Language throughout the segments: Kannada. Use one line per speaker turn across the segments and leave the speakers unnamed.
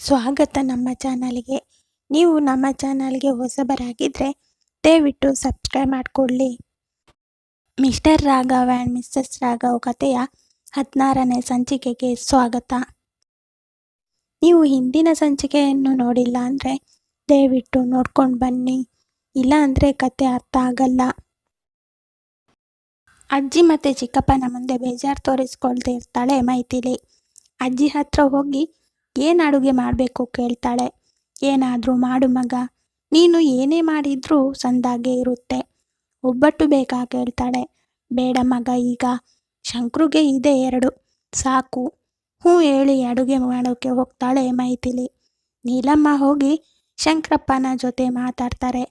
ಸ್ವಾಗತ ನಮ್ಮ ಚಾನಲ್ಗೆ. ನೀವು ನಮ್ಮ ಚಾನಲ್ಗೆ ಹೊಸಬರಾಗಿದ್ದರೆ ದಯವಿಟ್ಟು ಸಬ್ಸ್ಕ್ರೈಬ್ ಮಾಡಿಕೊಳ್ಳಿ. Mr Raghav and Mrs Raghav ಕಥೆಯ ಹದಿನಾರನೇ ಸಂಚಿಕೆಗೆ ಸ್ವಾಗತ. ನೀವು ಹಿಂದಿನ ಸಂಚಿಕೆಯನ್ನು ನೋಡಿಲ್ಲ ಅಂದರೆ ದಯವಿಟ್ಟು ನೋಡ್ಕೊಂಡು ಬನ್ನಿ. ಇಲ್ಲ ಅಂದರೆ ಕತೆ ಅರ್ಥ ಆಗಲ್ಲ. ಅಜ್ಜಿ ಮತ್ತು ಚಿಕ್ಕಪ್ಪನ ಮುಂದೆ ಬೇಜಾರು ತೋರಿಸ್ಕೊಳ್ತಿರ್ತಾಳೆ ಮೈಥಿಲಿ. ಅಜ್ಜಿ ಹತ್ರ ಹೋಗಿ ಏನು ಅಡುಗೆ ಮಾಡಬೇಕು ಕೇಳ್ತಾಳೆ. ಏನಾದರೂ ಮಾಡು ಮಗ. ನೀನು ಏನೇ ಮಾಡಿದ್ರೂ ಸಂದಾಗೆ ಇರುತ್ತೆ. ಒಬ್ಬಟ್ಟು ಬೇಕಾ ಕೇಳ್ತಾಳೆ. ಬೇಡ ಮಗ, ಈಗ ಶಂಕ್ರಿಗೆ ಇದೆ ಎರಡು. ಸಾಕು. ಹ್ಞೂ ಹೇಳಿ ಅಡುಗೆ ಮಾಡೋಕ್ಕೆ ಹೋಗ್ತಾಳೆ ಮೈಥಿಲಿ. ನೀಲಮ್ಮ ಹೋಗಿ ಶಂಕರಪ್ಪನ ಜೊತೆ ಮಾತಾಡ್ತಾರೆ.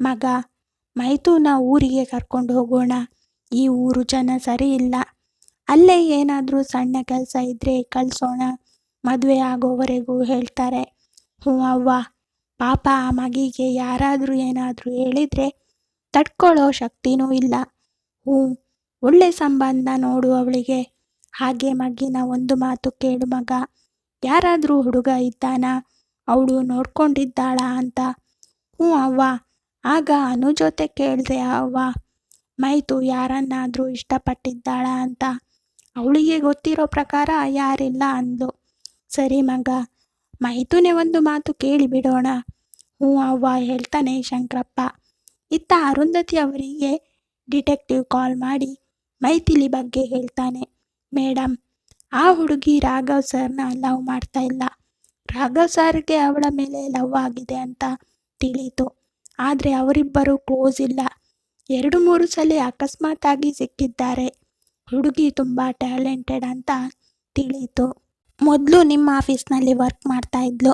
ಮಗ ಮೈತೂನ ಊರಿಗೆ ಕರ್ಕೊಂಡು ಹೋಗೋಣ. ಈ ಊರು ಜನ ಸರಿ ಇಲ್ಲ. ಅಲ್ಲೇ ಏನಾದರೂ ಸಣ್ಣ ಕೆಲಸ ಇದ್ದರೆ ಕಳಿಸೋಣ. ಮದುವೆ ಆಗೋವರೆಗೂ ಹೇಳ್ತಾರೆ, ಹ್ಞೂ ಅವ್ವ, ಪಾಪ ಆ ಮಗಿಗೆ ಯಾರಾದರೂ ಏನಾದರೂ ಹೇಳಿದರೆ ತಡ್ಕೊಳ್ಳೋ ಶಕ್ತಿನೂ ಇಲ್ಲ. ಹ್ಞೂ, ಒಳ್ಳೆ ಸಂಬಂಧ ನೋಡು ಅವಳಿಗೆ. ಹಾಗೆ ಮಗಿನ ಒಂದು ಮಾತು ಕೇಳು ಮಗ. ಯಾರಾದರೂ ಹುಡುಗ ಇದ್ದಾನ? ಅವಳು ನೋಡ್ಕೊಂಡಿದ್ದಾಳ ಅಂತ. ಹ್ಞೂ ಅವ್ವ, ಆಗ ಅನು ಜೊತೆ ಕೇಳಿದೆ ಅವ್ವ, ಮೈತು ಯಾರನ್ನಾದರೂ ಇಷ್ಟಪಟ್ಟಿದ್ದಾಳ ಅಂತ? ಅವಳಿಗೆ ಗೊತ್ತಿರೋ ಪ್ರಕಾರ ಯಾರಿಲ್ಲ ಅಂದ್ಲು. ಸರಿ ಮಗ ಮೈತೂನೆ ಒಂದು ಮಾತು ಕೇಳಿ ಬಿಡೋಣ. ಹ್ಞೂ ಅವ್ವ ಹೇಳ್ತಾನೆ ಶಂಕರಪ್ಪ. ಇತ್ತ ಅರುಂಧತಿ ಅವರಿಗೆ ಡಿಟೆಕ್ಟಿವ್ ಕಾಲ್ ಮಾಡಿ ಮೈಥಿಲಿ ಬಗ್ಗೆ ಹೇಳ್ತಾನೆ. ಮೇಡಮ್ ಆ ಹುಡುಗಿ ರಾಘವ್ ಸರ್ನ ಲವ್ ಮಾಡ್ತಾ ಇಲ್ಲ. ರಾಘವ್ ಸರ್ಗೆ ಅವಳ ಮೇಲೆ ಲವ್ ಆಗಿದೆ ಅಂತ ತಿಳಿಯಿತು. ಆದರೆ ಅವರಿಬ್ಬರು ಕ್ಲೋಸ್ ಇಲ್ಲ. ಎರಡು ಮೂರು ಸಲ ಅಕಸ್ಮಾತಾಗಿ ಸಿಕ್ಕಿದ್ದಾರೆ. ಹುಡುಗಿ ತುಂಬ ಟ್ಯಾಲೆಂಟೆಡ್ ಅಂತ ತಿಳಿಯಿತು. ಮೊದಲು ನಿಮ್ಮ ಆಫೀಸ್ನಲ್ಲಿ ವರ್ಕ್ ಮಾಡ್ತಾ ಇದ್ಲು.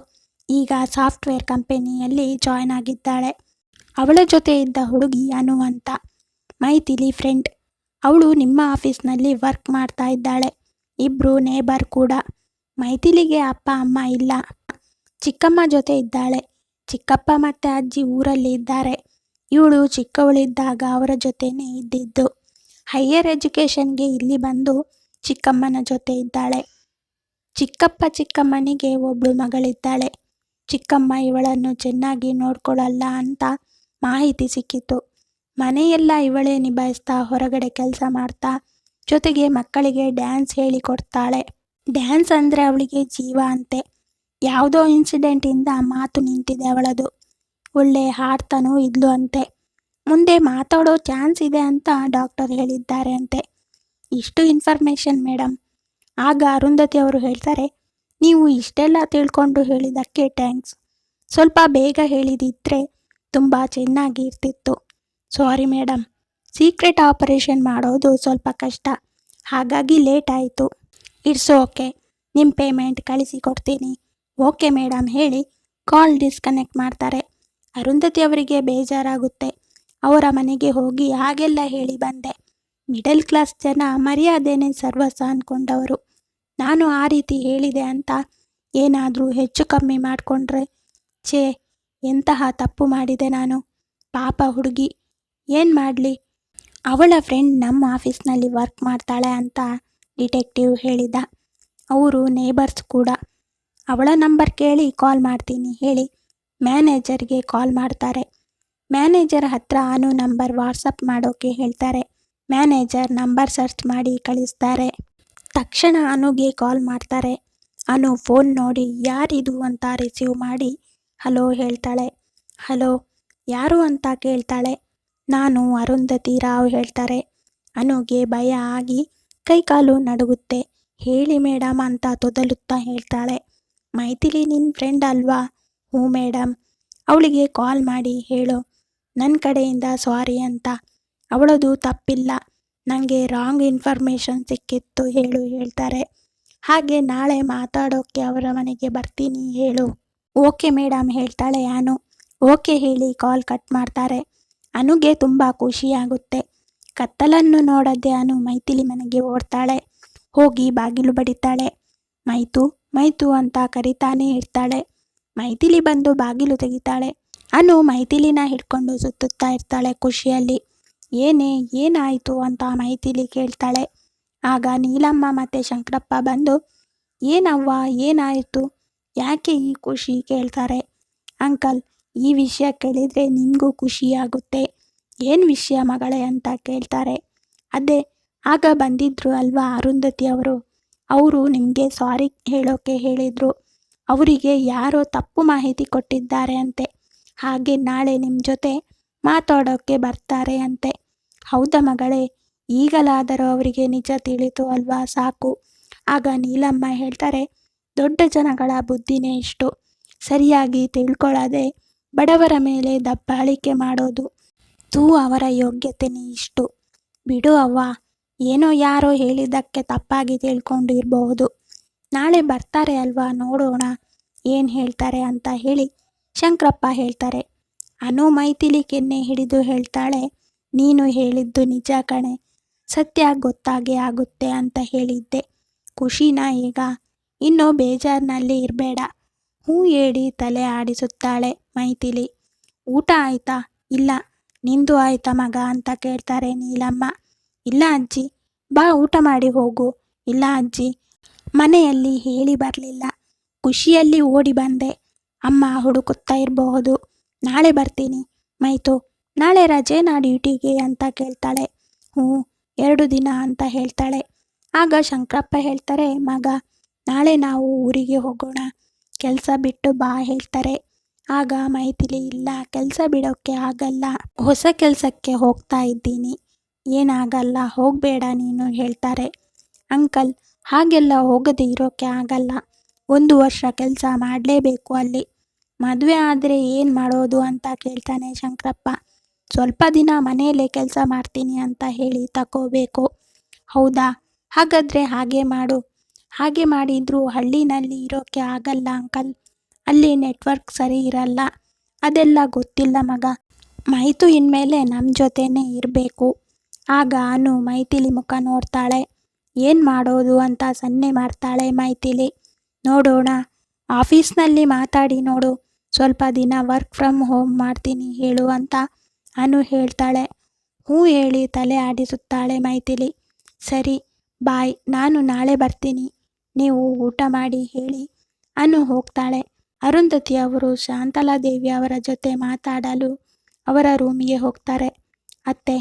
ಈಗ ಸಾಫ್ಟ್ವೇರ್ ಕಂಪನಿಯಲ್ಲಿ ಜಾಯ್ನ್ ಆಗಿದ್ದಾಳೆ. ಅವಳ ಜೊತೆ ಇದ್ದ ಹುಡುಗಿ ಅನು ಅಂತ. ಮೈಥಿಲಿ ಫ್ರೆಂಡ್. ಅವಳು ನಿಮ್ಮ ಆಫೀಸ್ನಲ್ಲಿ ವರ್ಕ್ ಮಾಡ್ತಾ ಇದ್ದಾಳೆ. ಇಬ್ಬರು ನೇಬರ್ ಕೂಡ. ಮೈಥಿಲಿಗೆ ಅಪ್ಪ, ಅಮ್ಮ ಇಲ್ಲ. ಚಿಕ್ಕಮ್ಮ ಜೊತೆ ಇದ್ದಾಳೆ. ಚಿಕ್ಕಪ್ಪ ಮತ್ತು ಅಜ್ಜಿ ಊರಲ್ಲಿ ಇದ್ದಾರೆ. ಇವಳು ಚಿಕ್ಕವಳಿದ್ದಾಗ ಅವರ ಜೊತೆನೇ ಇದ್ದಿದ್ದು. ಹೈಯರ್ ಎಜುಕೇಷನ್ಗೆ ಇಲ್ಲಿ ಬಂದು ಚಿಕ್ಕಮ್ಮನ ಜೊತೆ ಇದ್ದಾಳೆ. ಚಿಕ್ಕಪ್ಪ ಚಿಕ್ಕಮ್ಮನಿಗೆ ಒಬ್ಳು ಮಗಳಿದ್ದಾಳೆ. ಚಿಕ್ಕಮ್ಮ, ಇವಳನ್ನು ಚೆನ್ನಾಗಿ ನೋಡ್ಕೊಳ್ಳಲ್ಲ ಅಂತ ಮಾಹಿತಿ ಸಿಕ್ಕಿತು ಮನೆಯೆಲ್ಲ ಇವಳೇ ನಿಭಾಯಿಸ್ತಾ ಹೊರಗಡೆ ಕೆಲಸ ಮಾಡ್ತಾ ಜೊತೆಗೆ ಮಕ್ಕಳಿಗೆ ಡ್ಯಾನ್ಸ್ ಹೇಳಿಕೊಡ್ತಾಳೆ ಡ್ಯಾನ್ಸ್ ಅಂದರೆ ಅವಳಿಗೆ ಜೀವ ಅಂತೆ. ಯಾವುದೋ ಇನ್ಸಿಡೆಂಟಿಂದ ಮಾತು ನಿಂತಿದೆ ಅವಳದು. ಒಳ್ಳೆ ಹಾಡ್ತಾನೂ ಇದ್ಲು ಅಂತೆ. ಮುಂದೆ ಮಾತಾಡೋ ಚಾನ್ಸ್ ಇದೆ ಅಂತ ಡಾಕ್ಟರ್ ಹೇಳಿದ್ದಾರೆ ಅಂತೆ. ಇಷ್ಟು ಇನ್ಫಾರ್ಮೇಷನ್ ಮೇಡಮ್ ಆಗ ಅರುಂಧತಿ ಅವರು ಹೇಳ್ತಾರೆ, ನೀವು ಇಷ್ಟೆಲ್ಲ ತಿಳ್ಕೊಂಡು ಹೇಳಿದ್ದಕ್ಕೆ ಥ್ಯಾಂಕ್ಸ್ ಸ್ವಲ್ಪ ಬೇಗ ಹೇಳಿದಿದ್ರೆ ತುಂಬ ಚೆನ್ನಾಗಿ ಇರ್ತಿತ್ತು. ಸಾರಿ ಮೇಡಮ್ ಸೀಕ್ರೆಟ್ ಆಪರೇಷನ್ ಮಾಡೋದು ಸ್ವಲ್ಪ ಕಷ್ಟ. ಹಾಗಾಗಿ ಲೇಟ್ ಆಯಿತು. ಇಟ್ಸ್ ಓಕೆ ನಿಮ್ಮ ಪೇಮೆಂಟ್ ಕಳಿಸಿ ಕೊಡ್ತೀನಿ ಓಕೆ ಮೇಡಮ್ ಹೇಳಿ ಕಾಲ್ ಡಿಸ್ಕನೆಕ್ಟ್ ಮಾಡ್ತಾರೆ. ಅರುಂಧತಿ ಅವರಿಗೆ ಬೇಜಾರಾಗುತ್ತೆ. ಅವರ ಮನೆಗೆ ಹೋಗಿ ಹಾಗೆಲ್ಲ ಹೇಳಿ ಬಂದೆ. ಮಿಡಲ್ ಕ್ಲಾಸ್ ಜನ ಮರ್ಯಾದೆನೇ ಸರ್ವಸ ಅಂದ್ಕೊಂಡವರು ನಾನು ಆ ರೀತಿ ಹೇಳಿದೆ ಅಂತ ಏನಾದರೂ ಹೆಚ್ಚು ಕಮ್ಮಿ ಮಾಡಿಕೊಂಡ್ರೆ ಛೇ, ಎಂತಹ ತಪ್ಪು ಮಾಡಿದೆ ನಾನು. ಪಾಪ ಹುಡುಗಿ, ಏನು ಮಾಡಲಿ? ಅವಳ ಫ್ರೆಂಡ್ ನಮ್ಮ ಆಫೀಸ್ನಲ್ಲಿ ವರ್ಕ್ ಮಾಡ್ತಾಳೆ ಅಂತ ಡಿಟೆಕ್ಟಿವ್ ಹೇಳಿದ. ಅವರು ನೇಬರ್ಸ್ ಕೂಡ. ಅವಳ ನಂಬರ್ ಕೇಳಿ ಕಾಲ್ ಮಾಡ್ತೀನಿ, ಹೇಳಿ. ಮ್ಯಾನೇಜರ್ಗೆ ಕಾಲ್ ಮಾಡ್ತಾರೆ. ಮ್ಯಾನೇಜರ್ ಹತ್ರ ಅನು ನಂಬರ್ ವಾಟ್ಸಪ್ ಮಾಡೋಕೆ ಹೇಳ್ತಾರೆ. ಮ್ಯಾನೇಜರ್ ನಂಬರ್ ಸರ್ಚ್ ಮಾಡಿ ಕಳಿಸ್ತಾರೆ. ತಕ್ಷಣ ಅನುಗೆ ಕಾಲ್ ಮಾಡ್ತಾರೆ. ಅನು ಫೋನ್ ನೋಡಿ, ಯಾರಿದು? ಅಂತ ರಿಸೀವ್ ಮಾಡಿ, ಹಲೋ, ಹೇಳ್ತಾಳೆ. ಹಲೋ, ಯಾರು ಅಂತ ಕೇಳ್ತಾಳೆ? ನಾನು ಅರುಂಧತಿ ರಾವ್, ಹೇಳ್ತಾರೆ. ಅನುಗೆ ಭಯ ಆಗಿ ಕೈಕಾಲು ನಡುಗುತ್ತೆ. ಹೇಳಿ ಮೇಡಮ್ ಅಂತ ತೊದಲುತ್ತಾ ಹೇಳ್ತಾಳೆ. ಮೈಥಿಲಿ ನಿನ್ನ ಫ್ರೆಂಡ್ ಅಲ್ವಾ? ಹ್ಞೂ ಮೇಡಮ್ ಅವಳಿಗೆ ಕಾಲ್ ಮಾಡಿ ಹೇಳು. ನನ್ನ ಕಡೆಯಿಂದ ಸಾರಿ ಅಂತ. ಅವಳದು ತಪ್ಪಿಲ್ಲ. ನನಗೆ ರಾಂಗ್ ಇನ್ಫಾರ್ಮೇಷನ್ ಸಿಕ್ಕಿತ್ತು ಹೇಳು ಹೇಳ್ತಾರೆ. ಹಾಗೆ ನಾಳೆ ಮಾತಾಡೋಕ್ಕೆ ಅವರ ಮನೆಗೆ ಬರ್ತೀನಿ ಹೇಳು. ಓಕೆ ಮೇಡಮ್ ಹೇಳ್ತಾಳೆ ಅನು. ಓಕೆ ಹೇಳಿ ಕಾಲ್ ಕಟ್ ಮಾಡ್ತಾರೆ. ಅನುಗೆ ತುಂಬ ಖುಷಿಯಾಗುತ್ತೆ ಕತ್ತಲನ್ನು ನೋಡದೆ ಅನು ಮೈಥಿಲಿ ಮನೆಗೆ ಓಡ್ತಾಳೆ. ಹೋಗಿ ಬಾಗಿಲು ಬಡಿತಾಳೆ. ಮೈತು ಮೈತು ಅಂತ ಕರಿತಾನೆ ಇರ್ತಾಳೆ. ಮೈಥಿಲಿ ಬಂದು ಬಾಗಿಲು ತೆಗಿತಾಳೆ. ಅನು ಮೈಥಿಲಿನ ಹಿಡ್ಕೊಂಡು ಸುತ್ತುತ್ತಾ ಇರ್ತಾಳೆ ಖುಷಿಯಲ್ಲಿ. ಏನೇ, ಏನಾಯಿತು ಅಂತ ಮೈಥಿಲಿ ಕೇಳ್ತಾಳೆ. ಆಗ ನೀಲಮ್ಮ ಮತ್ತು ಶಂಕರಪ್ಪ ಬಂದು, ಏನವ್ವ, ಏನಾಯಿತು? ಯಾಕೆ ಈ ಖುಷಿ? ಕೇಳ್ತಾರೆ. ಅಂಕಲ್, ಈ ವಿಷಯ ಕೇಳಿದರೆ ನಿಮಗೂ ಖುಷಿಯಾಗುತ್ತೆ ಏನು ವಿಷಯ ಮಗಳೇ? ಅಂತ ಕೇಳ್ತಾರೆ. ಅದೇ, ಆಗ ಬಂದಿದ್ರು ಅಲ್ವಾ ಅರುಂಧತಿ ಅವರು? ಅವರು ನಿಮಗೆ ಸಾರಿ ಹೇಳೋಕೆ ಹೇಳಿದರು. ಅವರಿಗೆ ಯಾರೋ ತಪ್ಪು ಮಾಹಿತಿ ಕೊಟ್ಟಿದ್ದಾರೆ ಅಂತೆ. ಹಾಗೆ ನಾಳೆ ನಿಮ್ಮ ಜೊತೆ ಮಾತಾಡೋಕ್ಕೆ ಬರ್ತಾರೆ ಅಂತೆ. ಹೌದಾ ಮಗಳೇ? ಈಗಲಾದರೂ ಅವರಿಗೆ ನಿಜ ತಿಳಿತು ಅಲ್ವಾ? ಸಾಕು. ಆಗ ನೀಲಮ್ಮ ಹೇಳ್ತಾರೆ, ದೊಡ್ಡ ಜನಗಳ ಬುದ್ಧಿನೇ ಇಷ್ಟು. ಸರಿಯಾಗಿ ತಿಳ್ಕೊಳ್ಳದೆ ಬಡವರ ಮೇಲೆ ದಬ್ಬಾಳಿಕೆ ಮಾಡೋದು ತೂ ಅವರ ಯೋಗ್ಯತೆನೇ ಇಷ್ಟು. ಬಿಡು ಅವ್ವ, ಏನೋ ಯಾರೋ ಹೇಳಿದ್ದಕ್ಕೆ ತಪ್ಪಾಗಿ ತಿಳ್ಕೊಂಡು ಇರಬಹುದು ನಾಳೆ ಬರ್ತಾರೆ ಅಲ್ವಾ? ನೋಡೋಣ. ಏನು ಹೇಳ್ತಾರೆ ಅಂತ ಹೇಳಿ ಶಂಕರಪ್ಪ ಹೇಳ್ತಾರೆ ಅನು ಮೈಥಿಲಿ ಕೆನ್ನೆ ಹಿಡಿದು ಹೇಳ್ತಾಳೆ, ನೀನು ಹೇಳಿದ್ದು ನಿಜ ಕಣೆ, ಸತ್ಯ ಗೊತ್ತಾಗೆ ಆಗುತ್ತೆ ಅಂತ ಹೇಳಿದ್ದೆ. ಖುಷಿನ ಈಗ? ಇನ್ನು ಬೇಜಾರಿನಲ್ಲಿ ಇರಬೇಡ. ಹೂ ಹೇಳಿ ತಲೆ ಆಡಿಸುತ್ತಾಳೆ ಮೈಥಿಲಿ. ಊಟ ಆಯ್ತಾ? ಇಲ್ಲ. ನಿಂದು ಆಯ್ತಾ ಮಗ ಅಂತ ಕೇಳ್ತಾರೆ ನೀಲಮ್ಮ. ಇಲ್ಲ ಅಜ್ಜಿ. ಬಾ ಊಟ ಮಾಡಿ ಹೋಗು. ಇಲ್ಲ ಅಜ್ಜಿ. ಮನೆಯಲ್ಲಿ ಹೇಳಿ ಬರಲಿಲ್ಲ. ಖುಷಿಯಲ್ಲಿ ಓಡಿ ಬಂದೆ. ಅಮ್ಮ ಹುಡುಕುತ್ತಾ ಇರಬಹುದು. ನಾಳೆ ಬರ್ತೀನಿ. ಮೈತು, ನಾಳೆ ರಜೆನಾ ಡ್ಯೂಟಿಗೆ ಅಂತ ಕೇಳ್ತಾಳೆ. ಹ್ಞೂ, ಎರಡು ದಿನ ಅಂತ ಹೇಳ್ತಾಳೆ. ಆಗ ಶಂಕರಪ್ಪ ಹೇಳ್ತಾರೆ, ಮಗ, ನಾಳೆ ನಾವು ಊರಿಗೆ ಹೋಗೋಣ. ಕೆಲಸ ಬಿಟ್ಟು ಬಾ ಹೇಳ್ತಾರೆ. ಆಗ ಮೈತಿಲಿ ಇಲ್ಲ, ಕೆಲಸ ಬಿಡೋಕ್ಕೆ ಆಗಲ್ಲ. ಹೊಸ ಕೆಲಸಕ್ಕೆ ಹೋಗ್ತಾ ಇದ್ದೀನಿ. ಏನಾಗಲ್ಲ, ಹೋಗಬೇಡ ನೀನು ಹೇಳ್ತಾರೆ. ಅಂಕಲ್, ಹಾಗೆಲ್ಲ ಹೋಗದೇ ಇರೋಕ್ಕೆ ಆಗಲ್ಲ. ಒಂದು ವರ್ಷ ಕೆಲಸ ಮಾಡಲೇಬೇಕು ಅಲ್ಲಿ. ಮದುವೆ ಆದರೆ ಏನು ಮಾಡೋದು ಅಂತ ಕೇಳ್ತಾನೆ ಶಂಕರಪ್ಪ. ಸ್ವಲ್ಪ ದಿನ ಮನೆಯಲ್ಲೇ ಕೆಲಸ ಮಾಡ್ತೀನಿ ಅಂತ ಹೇಳಿ ತಗೋಬೇಕು ಹೌದಾ? ಹಾಗಾದರೆ ಹಾಗೆ ಮಾಡು. ಹಾಗೆ ಮಾಡಿದರೂ ಹಳ್ಳಿನಲ್ಲಿ ಇರೋಕ್ಕೆ ಆಗಲ್ಲ ಅಂಕಲ್. ಅಲ್ಲಿ ನೆಟ್ವರ್ಕ್ ಸರಿ ಇರಲ್ಲ. ಅದೆಲ್ಲ ಗೊತ್ತಿಲ್ಲ ಮಗ. ಮೈತು ಇನ್ಮೇಲೆ ನಮ್ಮ ಜೊತೆನೇ ಇರಬೇಕು. ಆಗ ಅನು ಮೈಥಿಲಿ ಮುಖ ನೋಡ್ತಾಳೆ. ಏನು ಮಾಡೋದು ಅಂತ ಸನ್ನೆ ಮಾಡ್ತಾಳೆ ಮೈಥಿಲಿ. ನೋಡೋಣ. ಆಫೀಸ್ನಲ್ಲಿ ಮಾತಾಡಿ ನೋಡು. ಸ್ವಲ್ಪ ದಿನ ವರ್ಕ್ ಫ್ರಮ್ ಹೋಮ್ ಮಾಡ್ತೀನಿ ಹೇಳು ಅಂತ ಅನು ಹೇಳ್ತಾಳೆ. ಹ್ಞೂ ಹೇಳಿ ತಲೆ ಆಡಿಸುತ್ತಾಳೆ ಮೈಥಿಲಿ. ಸರಿ, ಬಾಯ್, ನಾನು ನಾಳೆ ಬರ್ತೀನಿ. ನೀವು ಊಟ ಮಾಡಿ ಹೇಳಿ. ಅನು ಹೋಗ್ತಾಳೆ. ಅರುಂಧತಿ ಅವರು ಶಾಂತಲಾದೇವಿ ಅವರ ಜೊತೆ ಮಾತಾಡಲು ಅವರ ರೂಮಿಗೆ ಹೋಗ್ತಾರೆ. ಅತ್ತೆ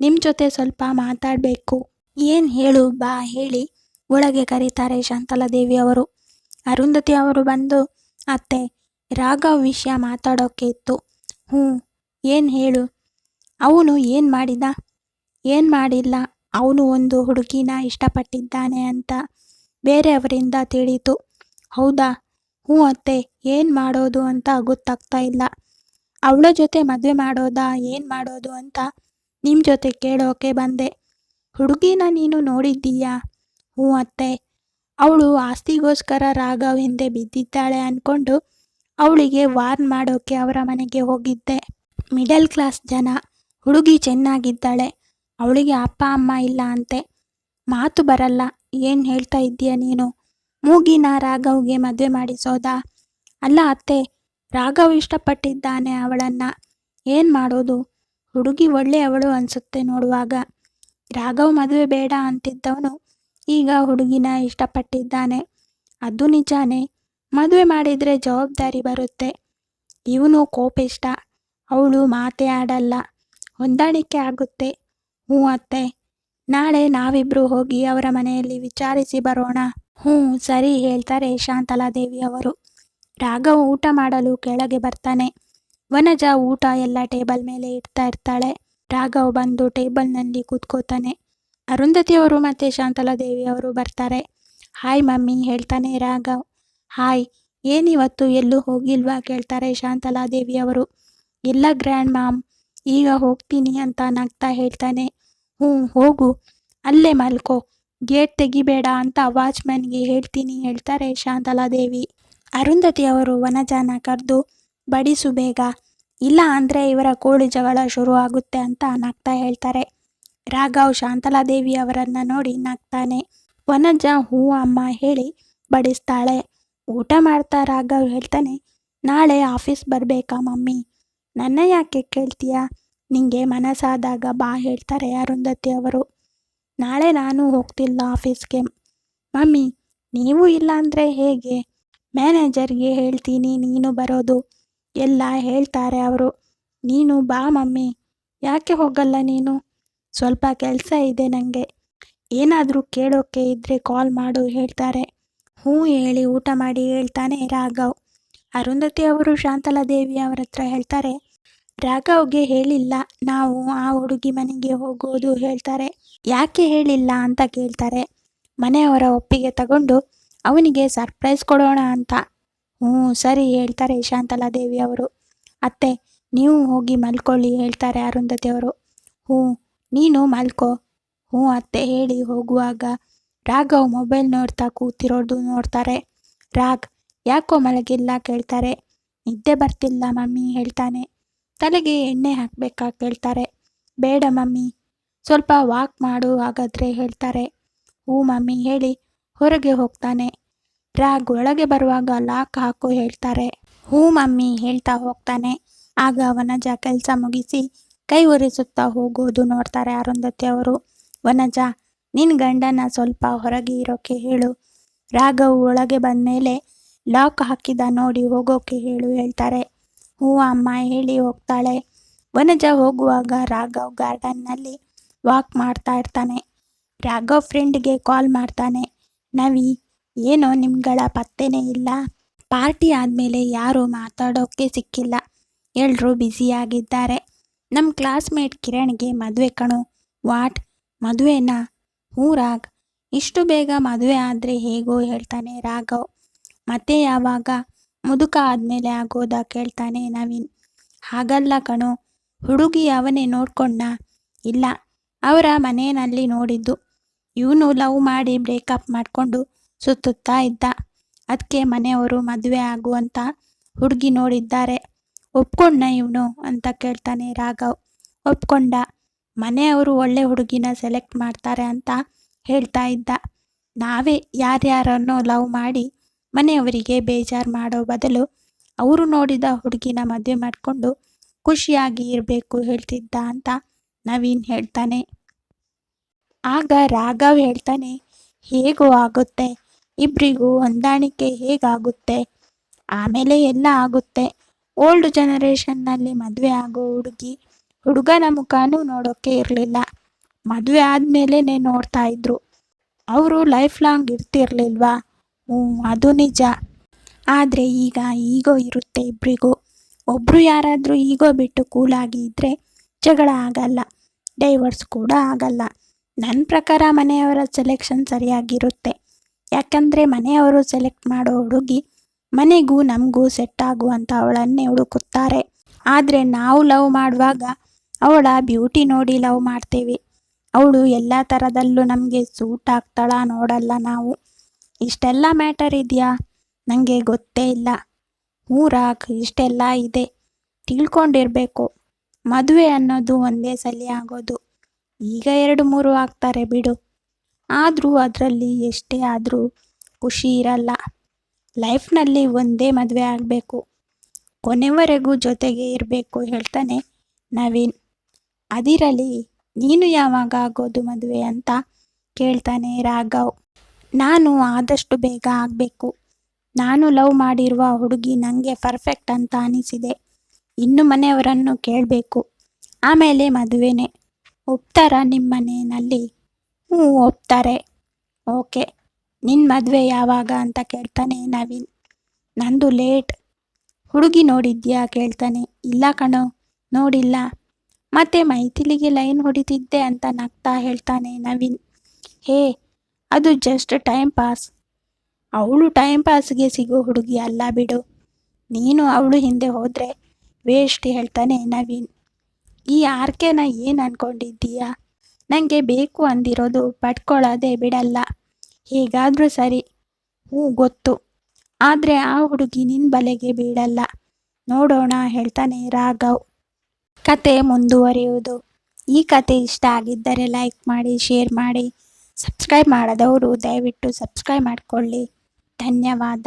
ನಿಮ್ಮ ಜೊತೆ ಸ್ವಲ್ಪ ಮಾತಾಡಬೇಕು. ಏನು ಹೇಳು, ಬಾ, ಹೇಳಿ, ಒಳಗೆ ಕರೀತಾರೆ ಶಾಂತಲಾದೇವಿ ಅವರು. ಅರುಂಧತಿ ಅವರು ಬಂದು, ಅತ್ತೆ ರಾಘವ್ ವಿಷಯ ಮಾತಾಡೋಕೆ ಇತ್ತು. ಹ್ಞೂ, ಏನು ಹೇಳು? ಅವನು ಏನು ಮಾಡಿದ? ಏನು ಮಾಡಿಲ್ಲ? ಅವನು ಒಂದು ಹುಡುಗಿನ ಇಷ್ಟಪಟ್ಟಿದ್ದಾನೆ ಅಂತ ಬೇರೆಯವರಿಂದ ತಿಳಿತು. ಹೌದಾ? ಹ್ಞೂ ಅತ್ತೆ, ಏನು ಮಾಡೋದು ಅಂತ ಗೊತ್ತಾಗ್ತಾ ಇಲ್ಲ. ಅವಳ ಜೊತೆ ಮದುವೆ ಮಾಡೋದಾ, ಏನು ಮಾಡೋದು ಅಂತ ನಿಮ್ಮ ಜೊತೆ ಕೇಳೋಕೆ ಬಂದೆ. ಹುಡುಗಿನ ನೀನು ನೋಡಿದ್ದೀಯಾ? ಹ್ಞೂ ಅತ್ತೆ. ಅವಳು ಆಸ್ತಿಗೋಸ್ಕರ ರಾಘವ್ ಹಿಂದೆ ಬಿದ್ದಿದ್ದಾಳೆ ಅಂದ್ಕೊಂಡು ಅವಳಿಗೆ ವಾರ್ನ್ ಮಾಡೋಕೆ ಅವರ ಮನೆಗೆ ಹೋಗಿದ್ದೆ. ಮಿಡಲ್ ಕ್ಲಾಸ್ ಜನ, ಹುಡುಗಿ ಚೆನ್ನಾಗಿದ್ದಾಳೆ, ಅವಳಿಗೆ ಅಪ್ಪ, ಅಮ್ಮ ಇಲ್ಲ ಅಂತೆ. ಮಾತು ಬರಲ್ಲ, ಏನು ಹೇಳ್ತಾ ಇದ್ದೀಯ ನೀನು? ಮೂಗಿನ ರಾಘವ್ಗೆ ಮದುವೆ ಮಾಡಿಸೋದಾ? ಅಲ್ಲ ಅತ್ತೆ, ರಾಘವ್ ಇಷ್ಟಪಟ್ಟಿದ್ದಾನೆ ಅವಳನ್ನು. ಏನು ಮಾಡೋದು? ಹುಡುಗಿ ಒಳ್ಳೆಯವಳು ಅನಿಸುತ್ತೆ ನೋಡುವಾಗ. ರಾಘವ್ ಮದುವೆ ಬೇಡ ಅಂತಿದ್ದವನು ಈಗ ಹುಡುಗಿನ ಇಷ್ಟಪಟ್ಟಿದ್ದಾನೆ. ಅದು ನಿಜಾನೇ? ಮದುವೆ ಮಾಡಿದರೆ ಜವಾಬ್ದಾರಿ ಬರುತ್ತೆ. ಇವನು ಕೋಪಿಷ್ಟ, ಅವಳು ಮಾತೇ ಆಡಲ್ಲ, ಹೊಂದಾಣಿಕೆ ಆಗುತ್ತೆ. ಹ್ಞೂ ಅತ್ತೆ, ನಾಳೆ ನಾವಿಬ್ಬರು ಹೋಗಿ ಅವರ ಮನೆಯಲ್ಲಿ ವಿಚಾರಿಸಿ ಬರೋಣ. ಹ್ಞೂ, ಸರಿ ಹೇಳ್ತಾರೆ ಶಾಂತಲಾದೇವಿ ಅವರು. ರಾಘವ್ ಊಟ ಮಾಡಲು ಕೆಳಗೆ ಬರ್ತಾನೆ. ವನಜ ಊಟ ಎಲ್ಲ ಟೇಬಲ್ ಮೇಲೆ ಇಡ್ತಾ ಇರ್ತಾಳೆ. ರಾಘವ್ ಬಂದು ಟೇಬಲ್ನಲ್ಲಿ ಕೂತ್ಕೋತಾನೆ. ಅರುಂಧತಿಯವರು ಮತ್ತು ಶಾಂತಲಾದೇವಿ ಅವರು ಬರ್ತಾರೆ. ಹಾಯ್ ಮಮ್ಮಿ, ಹೇಳ್ತಾನೆ ರಾಘವ್. ಹಾಯ್ ಏನಿವತ್ತು ಎಲ್ಲೂ ಹೋಗಿಲ್ವಾ ಕೇಳ್ತಾರೆ ಶಾಂತಲಾದೇವಿ ಅವರು. ಇಲ್ಲ ಗ್ರ್ಯಾಂಡ್ ಮ್ಯಾಮ್ ಈಗ ಹೋಗ್ತೀನಿ ಅಂತ ನಗ್ತಾ ಹೇಳ್ತಾನೆ. ಹ್ಞೂ ಹೋಗು, ಅಲ್ಲೇ ಮಲ್ಕೋ, ಗೇಟ್ ತೆಗಿಬೇಡ ಅಂತ ವಾಚ್ಮ್ಯಾನ್ಗೆ ಹೇಳ್ತೀನಿ ಹೇಳ್ತಾರೆ ಶಾಂತಲಾದೇವಿ. ಅರುಂಧತಿ ಅವರು ವನಜಾನ ಕರೆದು, ಬಡಿಸು ಬೇಗ, ಇಲ್ಲ ಅಂದರೆ ಇವರ ಕೋಳಿ ಜಗಳ ಶುರು ಆಗುತ್ತೆ ಅಂತ ನಗ್ತಾ ಹೇಳ್ತಾರೆ. ರಾಘವ್ ಶಾಂತಲಾದೇವಿ ಅವರನ್ನು ನೋಡಿ ನಗ್ತಾನೆ. ವನಜ ಹೂ ಅಮ್ಮ ಹೇಳಿ ಬಡಿಸ್ತಾಳೆ. ಊಟ ಮಾಡ್ತಾ ರಾಘವ್ ಹೇಳ್ತಾನೆ, ನಾಳೆ ಆಫೀಸ್ ಬರಬೇಕಾ ಮಮ್ಮಿ? ನನ್ನ ಯಾಕೆ ಕೇಳ್ತೀಯಾ? ನಿಂಗೆ ಮನಸ್ಸಾದಾಗ ಬಾ ಹೇಳ್ತಾರೆ ಅರುಂಧತಿ ಅವರು. ನಾಳೆ ನಾನು ಹೋಗ್ತಿಲ್ಲ ಆಫೀಸ್ಗೆ ಮಮ್ಮಿ, ನೀವು ಇಲ್ಲ ಅಂದರೆ ಹೇಗೆ? ಮ್ಯಾನೇಜರ್ಗೆ ಹೇಳ್ತೀನಿ, ನೀನು ಬರೋದು. ಎಲ್ಲ ಹೇಳ್ತಾರೆ ಅವರು. ನೀನು ಬಾ ಮಮ್ಮಿ. ಯಾಕೆ ಹೋಗಲ್ಲ ನೀನು? ಸ್ವಲ್ಪ ಕೆಲಸ ಇದೆ ನನಗೆ ಏನಾದರೂ ಕೇಳೋಕ್ಕೆ ಇದ್ದರೆ ಕಾಲ್ ಮಾಡು, ಹೇಳ್ತಾರೆ. ಹ್ಞೂ ಹೇಳಿ, ಊಟ ಮಾಡಿ ಹೇಳ್ತಾನೆ ರಾಘವ್. ಅರುಂಧತಿ ಅವರು ಶಾಂತಲಾದೇವಿ ಅವರ ಹತ್ರ ಹೇಳ್ತಾರೆ, ರಾಘವ್ಗೆ ಹೇಳಿಲ್ಲ, ನಾವು ಆ ಹುಡುಗಿ ಮನೆಗೆ ಹೋಗೋದು ಹೇಳ್ತಾರೆ. ಯಾಕೆ ಹೇಳಿಲ್ಲ? ಅಂತ ಕೇಳ್ತಾರೆ. ಮನೆಯವರ ಒಪ್ಪಿಗೆ ತಗೊಂಡು, ಅವನಿಗೆ ಸರ್ಪ್ರೈಸ್ ಕೊಡೋಣ ಅಂತ. ಹ್ಞೂ, ಸರಿ, ಹೇಳ್ತಾರೆ ಶಾಂತಲಾದೇವಿ ಅವರು. ಅತ್ತೆ, ನೀವು ಹೋಗಿ ಮಲ್ಕೊಳ್ಳಿ, ಹೇಳ್ತಾರೆ ಅರುಂಧತಿ ಅವರು. ಹ್ಞೂ, ನೀನು ಮಲ್ಕೋ. ಹ್ಞೂ ಅತ್ತೆ, ಹೇಳಿ ಹೋಗುವಾಗ ರಾಘವ್ ಮೊಬೈಲ್ ನೋಡ್ತಾ ಕೂತಿರೋದು ನೋಡ್ತಾರೆ. ರಾಗ್ ಯಾಕೋ ಮಲಗಿಲ್ಲ ಕೇಳ್ತಾರೆ. ನಿದ್ದೆ ಬರ್ತಿಲ್ಲ ಮಮ್ಮಿ ಹೇಳ್ತಾನೆ. ತಲೆಗೆ ಎಣ್ಣೆ ಹಾಕಬೇಕಾ ಕೇಳ್ತಾರೆ. ಬೇಡ ಮಮ್ಮಿ. ಸ್ವಲ್ಪ ವಾಕ್ ಮಾಡು ಹಾಗಾದ್ರೆ ಹೇಳ್ತಾರೆ. ಹೂ ಮಮ್ಮಿ ಹೇಳಿ ಹೊರಗೆ ಹೋಗ್ತಾನೆ. ರಾಗ್ ಒಳಗೆ ಬರುವಾಗ ಲಾಕ್ ಹಾಕು ಹೇಳ್ತಾರೆ. ಹೂ ಮಮ್ಮಿ ಹೇಳ್ತಾ ಹೋಗ್ತಾನೆ. ಆಗ ವನಜ ಕೆಲಸ ಮುಗಿಸಿ ಕೈ ಒರೆಸುತ್ತಾ ಹೋಗೋದು ನೋಡ್ತಾರೆ ಅರುಂಧತಿ ಅವರು. ವನಜ ನಿನ್ನ ಗಂಡನ ಸ್ವಲ್ಪ ಹೊರಗೆ ಇರೋಕೆ ಹೇಳು. ರಾಘವ್ ಒಳಗೆ ಬಂದಮೇಲೆ ಲಾಕ್ ಹಾಕಿದ ನೋಡಿ ಹೋಗೋಕೆ ಹೇಳು ಹೇಳ್ತಾರೆ. ಹ್ಞೂ ಅಮ್ಮ ಹೇಳಿ ಹೋಗ್ತಾಳೆ. ವನಜ ಹೋಗುವಾಗ ರಾಘವ್ ಗಾರ್ಡನ್ನಲ್ಲಿ ವಾಕ್ ಮಾಡ್ತಾ ಇರ್ತಾನೆ. ರಾಘವ್ ಫ್ರೆಂಡ್ಗೆ ಕಾಲ್ ಮಾಡ್ತಾನೆ. ನವಿ, ಏನೋ ನಿಮ್ಗಳ ಪತ್ತೆನೇ ಇಲ್ಲ. ಪಾರ್ಟಿ ಆದಮೇಲೆ ಯಾರೂ ಮಾತಾಡೋಕ್ಕೆ ಸಿಕ್ಕಿಲ್ಲ. ಎಲ್ಲರೂ ಬ್ಯುಸಿಯಾಗಿದ್ದಾರೆ. ನಮ್ಮ ಕ್ಲಾಸ್ಮೇಟ್ ಕಿರಣ್ಗೆ ಮದುವೆ ಕಣು. ವಾಟ್? ಮದುವೆನಾ? ಹ್ಞೂ ರಾಗ್. ಇಷ್ಟು ಬೇಗ ಮದುವೆ ಆದರೆ ಹೇಗೋ ಹೇಳ್ತಾನೆ ರಾಘವ್. ಮತ್ತೆ ಯಾವಾಗ? ಮುದುಕ ಆದಮೇಲೆ ಆಗೋದಾ ಕೇಳ್ತಾನೆ ನವೀನ್. ಹಾಗಲ್ಲ ಕಣೋ, ಹುಡುಗಿ ಅವನೇ ನೋಡ್ಕೊಂಡ ಇಲ್ಲ, ಅವರ ಮನೆಯಲ್ಲಿ ನೋಡಿದ್ದು. ಇವನು ಲವ್ ಮಾಡಿ ಬ್ರೇಕಪ್ ಮಾಡಿಕೊಂಡು ಸುತ್ತುತ್ತಾ ಇದ್ದ. ಅದಕ್ಕೆ ಮನೆಯವರು ಮದುವೆ ಆಗುವಂತ ಹುಡುಗಿ ನೋಡಿದ್ದಾರೆ. ಒಪ್ಕೊಂಡ ಇವನು? ಅಂತ ಕೇಳ್ತಾನೆ ರಾಘವ್. ಒಪ್ಕೊಂಡ. ಮನೆಯವರು ಒಳ್ಳೆ ಹುಡುಗಿನ ಸೆಲೆಕ್ಟ್ ಮಾಡ್ತಾರೆ ಅಂತ ಹೇಳ್ತಾ ಇದ್ದ. ನಾವೇ ಯಾರ್ಯಾರನ್ನು ಲವ್ ಮಾಡಿ ಮನೆಯವರಿಗೆ ಬೇಜಾರು ಮಾಡೋ ಬದಲು ಅವರು ನೋಡಿದ ಹುಡುಗಿನ ಮದುವೆ ಮಾಡಿಕೊಂಡು ಖುಷಿಯಾಗಿ ಇರಬೇಕು ಹೇಳ್ತಿದ್ದ ಅಂತ ನವೀನ್ ಹೇಳ್ತಾನೆ. ಆಗ ರಾಘವ್ ಹೇಳ್ತಾನೆ, ಹೇಗೂ ಆಗುತ್ತೆ ಇಬ್ಬರಿಗೂ ಹೊಂದಾಣಿಕೆ ಹೇಗಾಗುತ್ತೆ? ಆಮೇಲೆ ಎಲ್ಲ ಆಗುತ್ತೆ. ಓಲ್ಡ್ ಜನರೇಷನ್ನಲ್ಲಿ ಮದುವೆ ಆಗೋ ಹುಡುಗಿ ಹುಡುಗನ ಮುಖನೂ ನೋಡೋಕ್ಕೆ ಇರಲಿಲ್ಲ. ಮದುವೆ ಆದಮೇಲೆ ನೋಡ್ತಾ ಇದ್ರು. ಅವರು ಲೈಫ್ ಲಾಂಗ್ ಇರ್ತಿರ್ಲಿಲ್ವಾ? ಹ್ಞೂ, ಅದು ನಿಜ. ಆದರೆ ಈಗ ಈಗೋ ಇರುತ್ತೆ ಇಬ್ಬರಿಗೂ ಒಬ್ಬರು ಯಾರಾದರೂ ಈಗೋ ಬಿಟ್ಟು ಕೂಲಾಗಿ ಇದ್ದರೆ ಜಗಳ ಆಗಲ್ಲ. ಡೈವರ್ಸ್ ಕೂಡ ಆಗಲ್ಲ. ನನ್ನ ಪ್ರಕಾರ ಮನೆಯವರ ಸೆಲೆಕ್ಷನ್ ಸರಿಯಾಗಿರುತ್ತೆ. ಯಾಕಂದರೆ ಮನೆಯವರು ಸೆಲೆಕ್ಟ್ ಮಾಡೋ ಹುಡುಗಿ ಮನೆಗೂ ನಮಗೂ ಸೆಟ್ ಆಗುವಂಥ ಅವಳನ್ನೇ ಹುಡುಕುತ್ತಾರೆ. ಆದರೆ ನಾವು ಲವ್ ಮಾಡುವಾಗ ಅವಳ ಬ್ಯೂಟಿ ನೋಡಿ ಲವ್ ಮಾಡ್ತೇವೆ. ಅವಳು ಎಲ್ಲ ಥರದಲ್ಲೂ ನಮಗೆ ಸೂಟ್ ಆಗ್ತಾಳ ನೋಡಲ್ಲ ನಾವು. ಇಷ್ಟೆಲ್ಲ ಮ್ಯಾಟರ್ ಇದೆಯಾ? ನನಗೆ ಗೊತ್ತೇ ಇಲ್ಲ. ಊರಾಗ ಇಷ್ಟೆಲ್ಲ ಇದೆ. ತಿಳ್ಕೊಂಡಿರಬೇಕು. ಮದುವೆ ಅನ್ನೋದು ಒಂದೇ ಸಲ ಆಗೋದು. ಈಗ ಎರಡು ಮೂರು ಆಗ್ತಾರೆ ಬಿಡು. ಆದರೂ ಅದರಲ್ಲಿ ಎಷ್ಟೇ ಆದರೂ ಖುಷಿ ಇರಲ್ಲ. ಲೈಫ್ನಲ್ಲಿ ಒಂದೇ ಮದುವೆ ಆಗಬೇಕು. ಕೊನೆವರೆಗೂ ಜೊತೆಗೆ ಇರಬೇಕು ಹೇಳ್ತಾನೆ ನವೀನ್. ಅದಿರಲಿ, ನೀನು ಯಾವಾಗ ಆಗೋದು ಮದುವೆ ಅಂತ ಕೇಳ್ತಾನೆ ರಾಘವ್. ನಾನು ಆದಷ್ಟು ಬೇಗ ಆಗಬೇಕು. ನಾನು ಲವ್ ಮಾಡಿರುವ ಹುಡುಗಿ ನನಗೆ ಪರ್ಫೆಕ್ಟ್ ಅಂತ ಅನಿಸಿದೆ. ಇನ್ನು ಮನೆಯವರನ್ನು ಕೇಳಬೇಕು. ಆಮೇಲೆ ಮದುವೆನೇ. ಒಪ್ತಾರ ನಿಮ್ಮ ಮನೆಯಲ್ಲಿ ಹ್ಞೂ, ಒಪ್ತಾರೆ. ಓಕೆ. ನಿನ್ನ ಮದುವೆ ಯಾವಾಗ ಅಂತ ಕೇಳ್ತಾನೆ ನವೀನ್. ನಂದು ಲೇಟ್. ಹುಡುಗಿ ನೋಡಿದ್ಯಾ ಕೇಳ್ತಾನೆ. ಇಲ್ಲ ಕಣೋ, ನೋಡಿಲ್ಲ. ಮತ್ತೆ ಮೈಥಿಲಿಗೆ ಲೈನ್ ಹೊಡಿತಿದ್ದೆ ಅಂತ ನಗ್ತಾ ಹೇಳ್ತಾನೆ ನವೀನ್. ಹೇ, ಅದು ಜಸ್ಟ್ ಟೈಮ್ ಪಾಸ್ ಅವಳು ಟೈಮ್ ಪಾಸ್ಗೆ ಸಿಗೋ ಹುಡುಗಿ ಅಲ್ಲ ಬಿಡು. ನೀನು ಅವಳು ಹಿಂದೆ ಹೋದರೆ ವೇಸ್ಟ್ ಹೇಳ್ತಾನೆ ನವೀನ್. ಈ ಆರ್ಕೆನ ಏನು ಅಂದ್ಕೊಂಡಿದ್ದೀಯಾ ನನಗೆ ಬೇಕು ಅಂದಿರೋದು ಪಡ್ಕೊಳ್ಳೋದೆ ಬಿಡಲ್ಲ. ಹೇಗಾದರೂ ಸರಿ. ಹ್ಞೂ, ಗೊತ್ತು. ಆದರೆ ಆ ಹುಡುಗಿ ನಿನ್ನ ಬಲೆಗೆ ಬೀಳಲ್ಲ. ನೋಡೋಣ ಹೇಳ್ತಾನೆ ರಾಘವ್. ಕತೆ ಮುಂದುವರಿಯುವುದು. ಈ ಕತೆ ಇಷ್ಟ ಆಗಿದ್ದರೆ ಲೈಕ್ ಮಾಡಿ ಶೇರ್ ಮಾಡಿ ಸಬ್ಸ್ಕ್ರೈಬ್ ಮಾಡದವರು ದಯವಿಟ್ಟು ಸಬ್ಸ್ಕ್ರೈಬ್ ಮಾಡಿಕೊಳ್ಳಿ. ಧನ್ಯವಾದ.